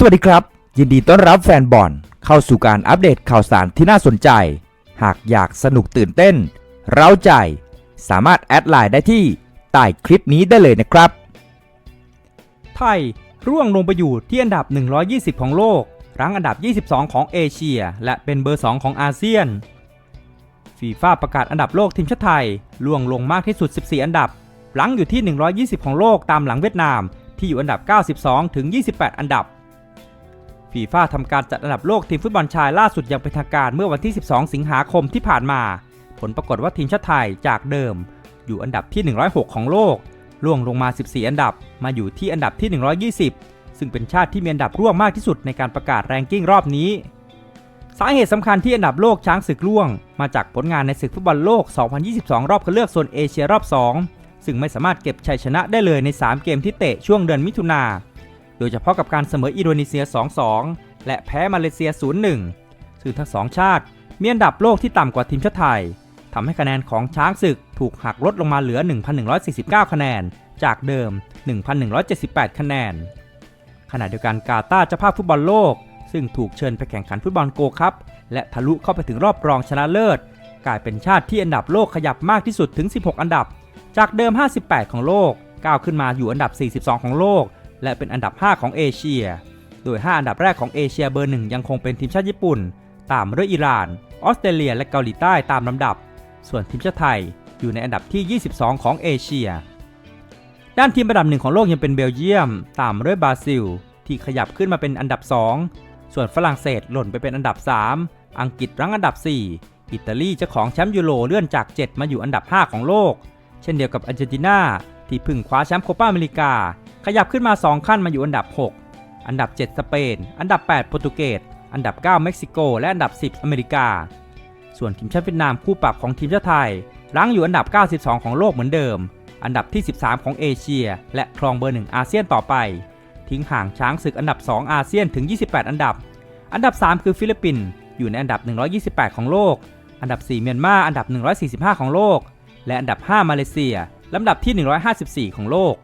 สวัสดีครับ ยินดีต้อนรับแฟนบอลเข้าสู่การอัปเดตข่าวสารที่น่าสนใจ หากอยากสนุกตื่นเต้น เร้าใจ สามารถแอดไลน์ได้ที่ใต้คลิปนี้ได้เลยนะครับ ไทยร่วงลงไปอยู่ที่อันดับ 120 ของโลก รั้งอันดับ 22 ของเอเชีย และเป็นเบอร์ 2 ของอาเซียนฟีฟ่าประกาศอันดับโลกทีมชาติไทยล่วงลงมากที่สุด 14 อันดับ หลังอยู่ที่ 120 ของโลกตามหลังเวียดนาม ที่อยู่อันดับ 92 ถึง 28 อันดับ ฟีฟ่าทำการจัดอันดับโลกทีมฟุตบอลชายล่าสุดอย่างเป็นทางการเมื่อวันที่ 12 สิงหาคมที่ผ่านมา ผลปรากฏว่าทีมชาติไทยจากเดิม อยู่อันดับที่ 106 ของโลกร่วงลงมา 14 อันดับ มาอยู่ที่อันดับที่ 120 ซึ่งเป็นชาติที่มีอันดับร่วงมากที่สุดในการประกาศแรงกิ้งรอบนี้ สาเหตุสำคัญที่อันดับโลกช้างศึกร่วง มาจากผลงานในศึกฟุตบอลโลก 2022 รอบคัดเลือกโซนเอเชียรอบ 2 ซึ่งไม่สามารถเก็บชัยชนะได้เลยใน 3 เกมที่เตะช่วงเดือนมิถุนา โดยเฉพาะกับการเสมออินโดนีเซีย 2-2 และแพ้มาเลเซีย 0-1 ซึ่งทั้งสองชาติมีอันดับโลกที่ต่ำกว่าทีมชาติไทยทำให้คะแนนของช้างศึกถูกหักลดลงมาเหลือ 1,149 คะแนน จากเดิม 1,178 คะแนน ขณะเดียวกันกาตาร์เจ้าภาพฟุตบอลโลก ซึ่งถูกเชิญไปแข่งขันฟุตบอลโกคัพและทะลุเข้าไปถึงรอบรองชนะเลิศ กลายเป็นชาติที่อันดับโลกขยับมากที่สุดถึง 16 อันดับ จากเดิม 58 ของโลกก้าวขึ้นมาอยู่อันดับ 42 ของโลก และเป็นอันดับ 5 ของเอเชีย โดย 5 อันดับแรกของเอเชียเบอร์หนึ่งยังคงเป็นทีมชาติญี่ปุ่น ตามด้วยอิหร่าน ออสเตรเลีย และเกาหลีใต้ตามลำดับ ส่วนทีมชาติไทยอยู่ในอันดับที่ 22 ของเอเชีย ด้านทีมอันดับหนึ่งของโลกยังเป็นเบลเยียม ตามด้วยบราซิล ที่ขยับขึ้นมาเป็นอันดับ 2 ส่วนฝรั่งเศสหล่นไปเป็นอันดับ 3 อังกฤษรั้งอันดับ 4 อิตาลีเจ้าของแชมป์ยูโรเลื่อนจาก 7 มาอยู่อันดับ 5 ของโลก เช่นเดียวกับอาร์เจนตินาที่พึ่งคว้าแชมป์โคปาอเมริกา ขยับขึ้นมา 2 ขั้นมาอยู่อันดับ 6 อันดับ 7 สเปน อันดับ 8 โปรตุเกส อันดับ 9 เม็กซิโก และอันดับ 10 อเมริกา ส่วนทีมชาติเวียดนามคู่ปรับของทีมชาติไทยรั้งอยู่อันดับ 92 ของโลกเหมือนเดิม อันดับที่ 13 ของเอเชีย และครองเบอร์1อาเซียนต่อไป ทิ้งห่างช้างศึกอันดับ 2 อาเซียนถึง 28 อันดับ อันดับ 3 คือฟิลิปปินส์อยู่ในอันดับ 128 ของโลก อันดับ 4 เมียนมาอันดับ 145 ของโลก และอันดับ 5 มาเลเซียลำดับที่ 154 ของโลก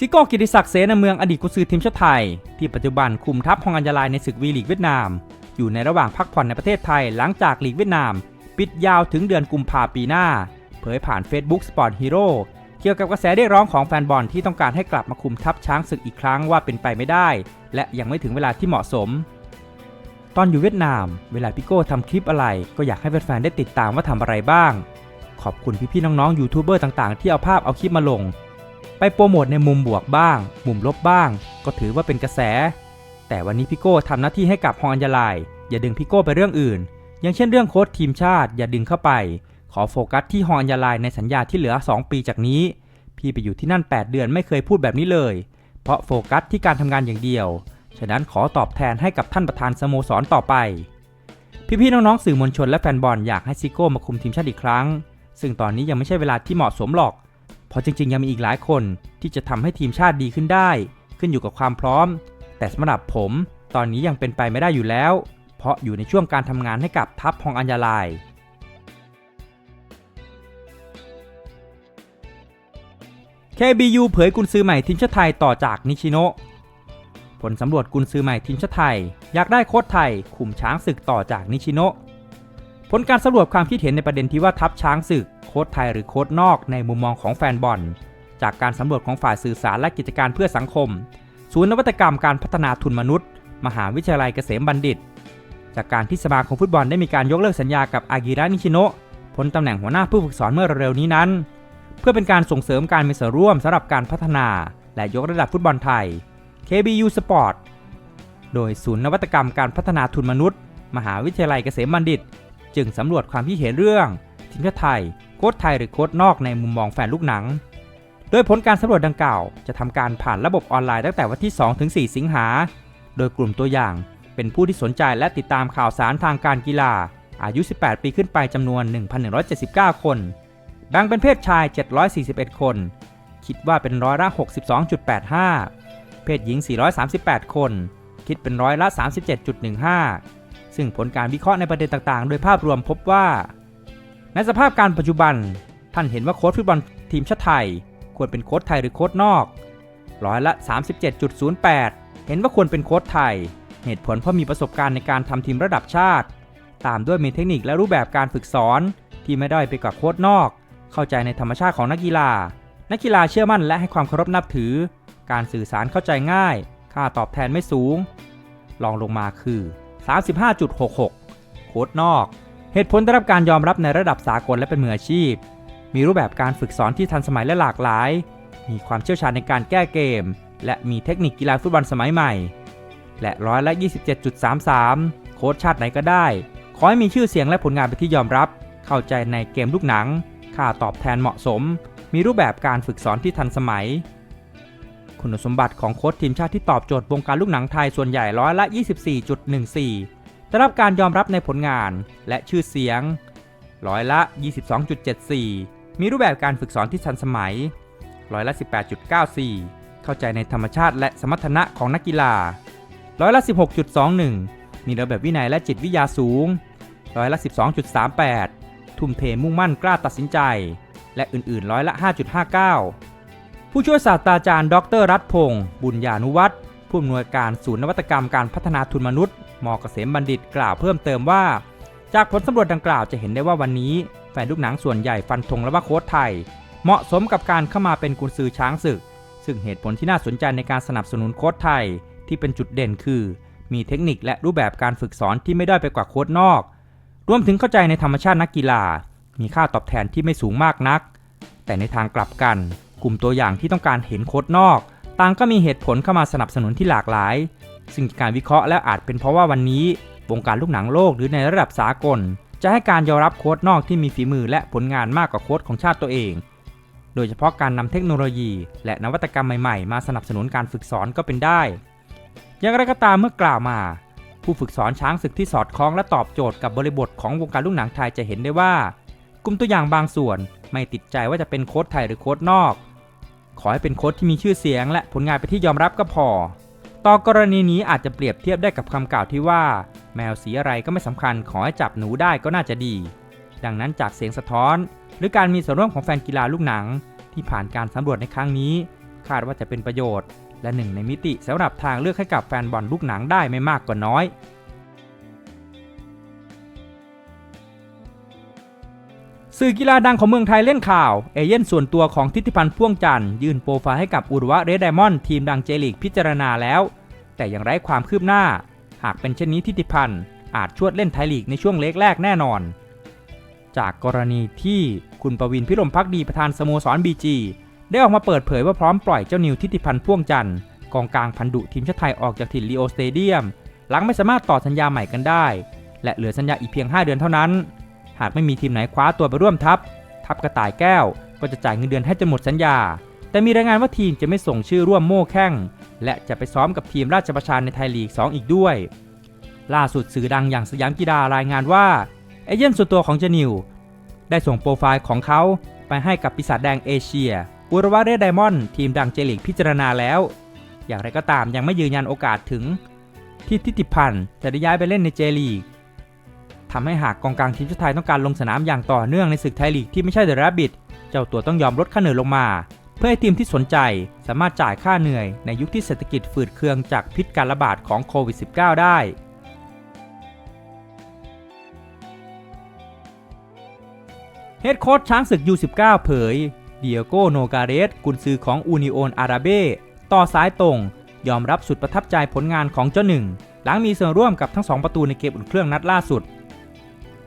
ซิโก้กิติศักดิ์เสนาเมืองอดีตกุซือทีมชาติไทย ที่ปัจจุบันคุมทัพฮองอัญญาลายในศึกวีลีกเวียดนาม อยู่ในระหว่างพักผ่อนในประเทศไทยหลังจากลีกเวียดนาม ปิดยาวถึงเดือนกุมภาปีหน้า เผยผ่าน Facebook Sport Hero เกี่ยวกับกระแสเรียกร้องของแฟนบอลที่ต้องการให้กลับมาคุมทัพช้างศึกอีกครั้งว่าเป็นไปไม่ได้ และยังไม่ถึงเวลาที่เหมาะสม ตอนอยู่เวียดนาม เวลาพี่โก้ทำคลิปอะไร ก็อยากให้แฟนๆได้ติดตามว่าทำอะไรบ้าง ขอบคุณพี่ๆน้องๆยูทูบเบอร์ต่างๆ ที่เอาภาพเอาคลิปมาลง ไปโปรโมทในมุมบวกบ้าง มุมลบบ้าง ก็ถือว่าเป็นกระแส แต่วันนี้พี่โก้ทำหน้าที่ให้กับฮองอัญญาลายอย่าดึงพี่โก้ไปเรื่องอื่น อย่างเช่นเรื่องโค้ชทีมชาติ อย่าดึงเข้าไป ขอโฟกัสที่ฮองอัญญาลายในสัญญาที่เหลือ 2 ปีจากนี้ พี่ไปอยู่ที่นั่น 8 เดือนไม่เคยพูดแบบนี้เลย เพราะโฟกัสที่การทำงานอย่างเดียว ฉะนั้นขอตอบแทนให้กับท่านประธานสโมสรต่อไป พี่ๆน้องๆสื่อมวลชนและแฟนบอลอยากให้ซิโก้มาคุมทีมชาติอีกครั้ง ซึ่งตอนนี้ยังไม่ใช่เวลาที่เหมาะสมหรอก เพราะจริงๆ ยังมีอีกหลายคนที่จะทำให้ทีมชาติดีขึ้นได้ ขึ้นอยู่กับความพร้อม แต่สำหรับผมตอนนี้ยังเป็นไปไม่ได้อยู่แล้ว เพราะอยู่ในช่วงการทำงานให้กับทัพฮองอัญญาลาย KBU เผยกุนซือใหม่ทีมชาติไทยต่อจากนิชิโนะผลสำรวจกุนซือใหม่ทีมชาติไทย อยากได้โค้ชไทย คุมช้างศึกต่อจากนิชิโนะ ผลการสำรวจความคิดเห็นในประเด็นที่ว่าทัพช้างศึก โค้ชไทยหรือโค้ชนอกในมุมมองของแฟนบอล จากการสำรวจของฝ่ายสื่อสารและกิจการเพื่อสังคม ศูนย์นวัตกรรมการพัฒนาทุนมนุษย์ มหาวิทยาลัยเกษมบัณฑิต จากการที่สมาคมฟุตบอลได้มีการยกเลิกสัญญากับอากิระนิชิโนะพ้นตำแหน่งหัวหน้าผู้ฝึกสอนเมื่อเร็วนี้นั้น เพื่อเป็นการส่งเสริมการมีส่วนร่วมสำหรับการพัฒนา และยกระดับฟุตบอลไทย KBU Sport โดยศูนย์นวัตกรรมการพัฒนาทุนมนุษย์ มหาวิทยาลัยเกษมบัณฑิต จึงสำรวจความคิดเห็นเรื่องทีมชาติไทย โค้ชไทยหรือโค้ชนอกในมุมมองแฟนลูกหนัง โดยผลการสำรวจดังกล่าวจะทำการผ่านระบบออนไลน์ตั้งแต่วันที่ 2-4 สิงหา โดยกลุ่มตัวอย่าง เป็นผู้ที่สนใจและติดตามข่าวสารทางการกีฬา อายุ 18 ปีขึ้นไปจำนวน 1,179 คนแบ่งเป็นเพศชาย 741 คน คิดว่าเป็นร้อยละ 62.85 เพศหญิง 438 คน คิดเป็นร้อยละ 37.15 ซึ่งผลการวิเคราะห์ในประเด็นต่างๆ โดยภาพรวมพบว่า ในสภาพการปัจจุบัน ท่านเห็นว่าโค้ชฟุตบอลทีมชาติไทย ควรเป็นโค้ชไทยหรือโค้ชนอกร้อยละ 37.08 เห็นว่าควรเป็นโค้ชไทย เหตุผลเพราะมีประสบการณ์ในการทำทีมระดับชาติ ตามด้วยมีเทคนิคและรูปแบบการฝึกสอนที่ไม่ได้ไปกว่าโค้ชนอก เข้าใจในธรรมชาติของนักกีฬา นักกีฬาเชื่อมั่นและให้ความเคารพนับถือ การสื่อสารเข้าใจง่าย ค่าตอบแทนไม่สูง ลองลงมาคือ 35.66 โค้ดนอก เหตุผลได้รับการยอมรับในระดับสากลและเป็นมืออาชีพ มีรูปแบบการฝึกสอนที่ทันสมัยและหลากหลาย มีความเชี่ยวชาญในการแก้เกม และมีเทคนิคกีฬาฟุตบอลสมัยใหม่ และร้อยละ 27.33 โค้ชชาติไหนก็ได้ ขอให้มีชื่อเสียงและผลงานเป็นที่ยอมรับ เข้าใจในเกมลูกหนัง ค่าตอบแทนเหมาะสม มีรูปแบบการฝึกสอนที่ทันสมัย คุณสมบัติของโค้ชทีมชาติที่ตอบโจทย์วงการลูกหนังไทยส่วนใหญ่ร้อยละ 24.14 ได้รับการยอมรับในผลงานและชื่อเสียง ร้อยละ 22.74 มีรูปแบบการฝึกสอนที่ทันสมัย ร้อยละ 18.94 เข้าใจในธรรมชาติและสมรรถนะของนักกีฬา ร้อยละ 16.21 มีระเบียบวินัยและจิตวิทยาสูง ร้อยละ 12.38 ทุ่มเทมุ่งมั่นกล้าตัดสินใจ และอื่นๆ ร้อยละ 5.59 ผู้ช่วยศาสตราจารย์ ดรรัตพงศ์บุญญานุวัฒน์ผู้อำนวยการศูนย์นวัตกรรมการพัฒนาทุนมนุษย์มกเกษมบัณฑิตกล่าวเพิ่มเติมว่า จากผลสำรวจดังกล่าวจะเห็นได้ว่าวันนี้ แฟนลูกหนังส่วนใหญ่ฟันธงและว่าโค้ชไทย เหมาะสมกับการเข้ามาเป็นกุนซือช้างศึก ซึ่งเหตุผลที่น่าสนใจในการสนับสนุนโค้ชไทย ที่เป็นจุดเด่นคือ มีเทคนิคและรูปแบบการฝึกสอนที่ไม่ด้อยไปกว่าโค้ชนอก รวมถึงเข้าใจในธรรมชาตินักกีฬา มีค่าตอบแทนที่ไม่สูงมากนัก แต่ในทางกลับกัน กลุ่มตัวอย่างที่ต้องการเห็นโค้ชนอก ต่างก็มีเหตุผลเข้ามาสนับสนุนที่หลากหลาย ซึ่งการวิเคราะห์แล้วอาจเป็นเพราะว่าวันนี้ วงการลูกหนังโลกหรือในระดับสากล จะให้การยอมรับโค้ชนอกที่มีฝีมือและผลงานมากกว่าโค้ชของชาติตัวเอง โดยเฉพาะการนำเทคโนโลยี และนวัตกรรมใหม่ๆ มาสนับสนุนการฝึกสอนก็เป็นได้ อย่างไรก็ตามเมื่อกล่าวมา ผู้ฝึกสอนช้างศึกที่สอดคล้องและตอบโจทย์กับบริบทของวงการลูกหนังไทยจะเห็นได้ว่า กลุ่มตัวอย่างบางส่วนไม่ติดใจว่าจะเป็นโค้ชไทยหรือโค้ชนอก ขอให้เป็นโค้ชที่มีชื่อเสียง และผลงานเป็นที่ยอมรับก็พอ ต่อกรณีนี้อาจจะเปรียบเทียบได้กับคำกล่าวที่ว่า แมวสีอะไรก็ไม่สำคัญ ขอให้จับหนูได้ก็น่าจะดี ดังนั้นจากเสียงสะท้อน หรือการมีส่วนร่วมของแฟนกีฬาลูกหนัง ที่ผ่านการสำรวจในครั้งนี้ คาดว่าจะเป็นประโยชน์ และหนึ่งในมิติสำหรับทางเลือกให้กับแฟนบอลลูกหนังได้ไม่มากก็น้อย สื่อกีฬาดังของเมืองไทยเล่นข่าว เอเย่นส่วนตัวของทิติพันธ์พ่วงจันทร์ยื่นโปรไฟล์ให้กับอุรุวะเรดไดมอนด์ทีมดังเจลีกพิจารณาแล้ว แต่ยังไร้ความคืบหน้า หากเป็นเช่นนี้ทิติพันธ์อาจชวดเล่นไทยลีกในช่วงเล็กแรกแน่นอน จากกรณีที่คุณประวินพิรมพักดีประธานสโมสรบีจีได้ออกมาเปิดเผยว่าพร้อมปล่อยเจ้านิวทิติพันธ์พ่วงจันทร์กองกลางพันดุทีมชาติไทยออกจากถิ่นลีโอสเตเดียม หลังไม่สามารถต่อสัญญาใหม่กันได้ และเหลือสัญญาอีกเพียง 5 เดือนเท่านั้น หากไม่มีทีมไหนคว้าตัวไปร่วมทัพ ทัพกระต่ายแก้ว ก็จะจ่ายเงินเดือนให้จนหมดสัญญา แต่มีรายงานว่าทีมจะไม่ส่งชื่อร่วมโม่แข้ง และจะไปซ้อมกับทีมราชประชาในไทยลีก 2 อีกด้วย ล่าสุดสื่อดังอย่างสยามกีฬารายงานว่าเอเย่นส่วนตัวของเจนิว ได้ส่งโปรไฟล์ของเขาไปให้กับปีศาจแดงเอเชียอุรวาเรดไดมอนด์ทีมดังเจลีกพิจารณาแล้ว อย่างไรก็ตามยังไม่ยืนยันโอกาสถึง ที่ทิติพันธ์จะได้ย้ายไปเล่นในเจลีก ทำให้หากกองกลางทีมชาติไทยต้องการลงสนามอย่างต่อเนื่องในศึกไทยลีกที่ไม่ใช่เดอะแรบบิทเจ้าตัวต้องยอมลดค่าเหนื่อยลงมา เพื่อให้ทีมที่สนใจสามารถจ่ายค่าเหนื่อยในยุคที่เศรษฐกิจฝืดเคืองจากพิษการระบาดของโควิด -19 ได้เฮดโค้ชช้างศึก U19 เผย เดียโกโนกาเรสกุนซือของอูนิโอนอาราเบต่อสายตรง ยอมรับสุดประทับใจผลงานของเจ้าหนึ่ง หลังมีส่วนร่วมกับทั้ง 2 ประตูในเกมอุ่นเครื่องนัดล่าสุด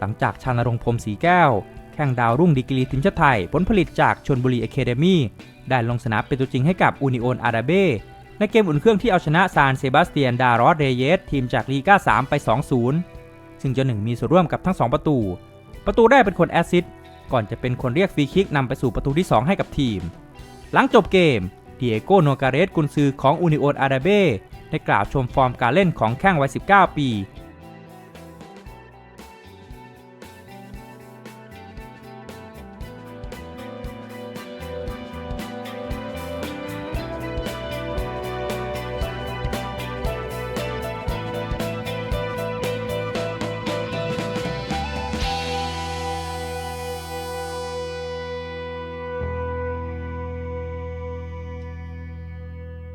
หลังจากชานรงพรมสีแก้ว แข่งดาวรุ่งดีกรีทีมชาติไทย ผลผลิตจากชนบุรีอะเคเดมี่ได้ลงสนามเป็นตัวจริงให้กับอูนิโอนอาราเบในเกมอุ่นเครื่องที่เอาชนะซานเซบาสเตียน ดารอสเรเยส ทีมจากลีกา3 ไป 2-0 ซึ่งเจ้าหนึ่งมีส่วนร่วมกับทั้ง 2 ประตู ประตูได้เป็นคนแอสซิสก่อนจะเป็นคนเรียกฟรีคิกนำไปสู่ประตูที่ 2 ให้กับทีม หลังจบเกมเดียโกโนการเรสกุนซือของอูนิโอนอาราเบได้กล่าวชมฟอร์มการเล่นของแข้งวัย 19 ปี